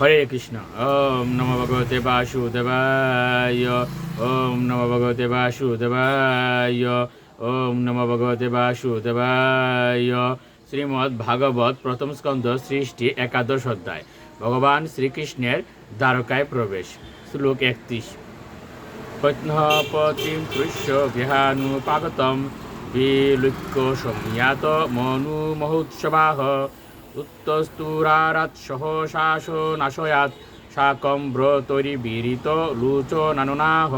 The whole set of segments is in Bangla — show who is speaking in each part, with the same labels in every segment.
Speaker 1: হরে কৃষ্ণ। ওম নম ভগবতে বাসুদেবায়, ওম নম ভগবতে বাসুদেবায়, ওম নম ভগবতে বাসুদেবায়। শ্রীমদ্ ভাগবত প্রথম স্কন্ধ সৃষ্টি একাদশ অধ্যায়। ভগবান শ্রীকৃষ্ণের দ্বারকায় প্রবেশ। শ্লোক একত্রিশ। পত্নপতিম পৃষ্য বিহানুপাগতম বিলুক্য সম্যাত মনু মহোৎসবাহ। উত্তস্তুরারাত সহসাস নাশয়াত শাকম ব্রতরি বীরিত লুচ নাননাহ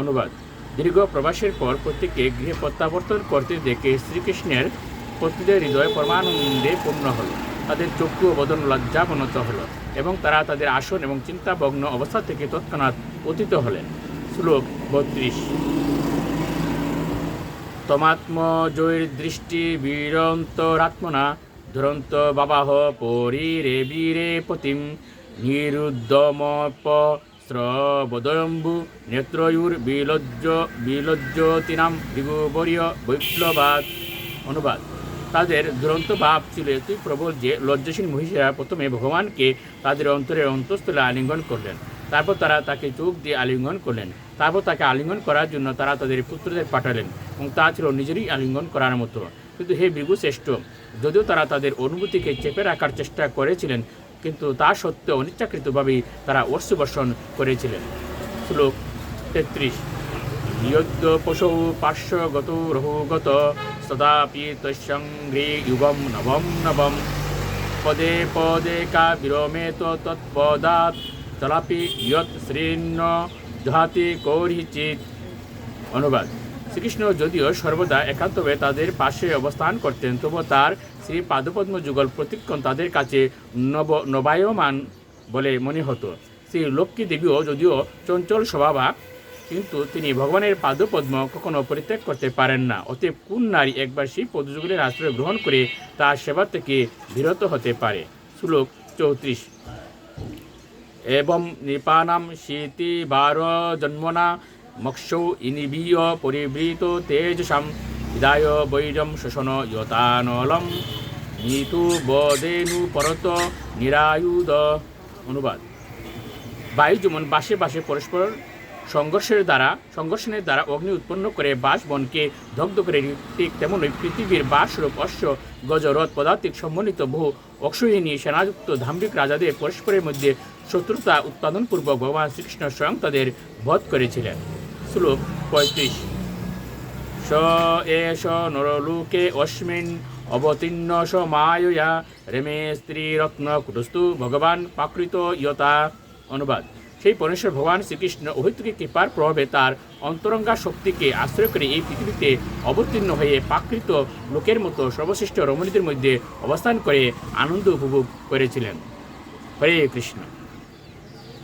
Speaker 1: অনুবাদ। দীর্ঘ প্রবাসের পর প্রত্যেককে গৃহে প্রত্যাবর্তন করতে দেখে শ্রীকৃষ্ণের পত্নীদের হৃদয় পরমানন্দে পূর্ণ হল। তাদের চক্ষু বদন লজ্জাবনত হল এবং তারা তাদের আসন এবং চিন্তাভগ্ন অবস্থা থেকে তৎক্ষণাৎ পতিত হলেন। শ্লোক বত্রিশ। তমাত্মজৈর দৃষ্টি বীরন্তরাত্মনা ধুরন্ত বাবাহ পরিরে বীরে পতিম। নিরুদ্যমপ স্রবদম্বু নেত্রয়ুর বিলজ্জ বিলজ্জতিনাম বিগুবরীয় বৈপ্লবাদ অনুবাদ। তাদের দুরন্ত ভাব ছিল এতই প্রবল যে লজ্জাসীন মহিষীরা প্রথমে ভগবানকে তাদের অন্তরের অন্তঃস্থলে আলিঙ্গন করলেন। তারপর তারা তাকে চোখ দিয়ে আলিঙ্গন করলেন। তারপর তাকে আলিঙ্গন করার জন্য তারা তাদের পুত্রদের পাঠালেন এবং তা ছিল নিজেরই আলিঙ্গন করার মতো। কিন্তু হে ভৃগু শ্রেষ্ঠ, যদিও তারা তাদের অনুভূতিকে চেপে রাখার চেষ্টা করেছিলেন, কিন্তু তা সত্ত্বেও অনিচ্ছাকৃতভাবেই তারা অর্ষবর্ষণ করেছিলেন। শ্লোক তেত্রিশ। নিয়োদ্য পশৌ পার্শ্বগত রহুগত সদাপি তস্যঙ্ঘ্রে যুগম নবম নবম। পদে পদে কা বিরমেত তৎপদাৎ তলাপি ইয়ৎ শ্রীন্ন জহাতি কৌরিচিত অনুবাদ। শ্রীকৃষ্ণ যদিও সর্বদা একান্তভাবে তাদের পাশে অবস্থান করতেন তবু তার শ্রী পাদপদ্ম যুগল প্রতিক্ষণ তাদের কাছে নব, নবায়মান বলে মনে হতো। শ্রী লক্ষ্মী দেবীও যদিও চঞ্চল স্বভাবা, কিন্তু তিনি ভগবানের পাদপদ্ম কখনো পরিত্যাগ করতে পারেন না। অতএব কোন নারী একবার সেই পদযুগলের আশ্রয় গ্রহণ করে তার সেবা থেকে বিরত হতে পারে? শ্লোক চৌত্রিশ। এবং নৃপানাম শীতি বার জন্মনা মক্ষৌ ইনিবীয় পরিবৃত তেজসাম। বিদায় বৈরম শোষণ যতানলম। নিতু বদেনু পরত নিরায়ুধ। অনুবাদ। বায়ু যেমন বাসে বাসে পরস্পর সংঘর্ষের দ্বারা সংঘর্ষণের দ্বারা অগ্নি উৎপন্ন করে বাস বনকে দগ্ধ করে ঠিক তেমনই পৃথিবীর বাসরূপ অশ্ব গজরথ পদাতিক সম্বন্ধিত বহু অক্ষয়িনী, সেনাযুক্ত, ধাম্বিক রাজাদের পরস্পরের মধ্যে শত্রুতা উৎপাদনপূর্বক ভগবান শ্রীকৃষ্ণ স্বয়ং তাদের বধ করেছিলেন। শ্লোক পঁয়ত্রিশ। স এষ নরলোকে অস্মিন অবতীর্ণ স মায়য়া রেমে স্ত্রীরত্ন কুটস্তু ভগবান প্রাকৃত ইয়তা অনুবাদ। সেই পরমেশ্বর ভগবান শ্রীকৃষ্ণ অহিতুকি কৃপার প্রভাবে তার অন্তরঙ্গা শক্তিকে আশ্রয় করে এই পৃথিবীতে অবতীর্ণ হয়ে প্রাকৃত লোকের মতো সর্বশ্রেষ্ঠ রমণীদের মধ্যে অবস্থান করে আনন্দ উপভোগ করেছিলেন। হরে কৃষ্ণ।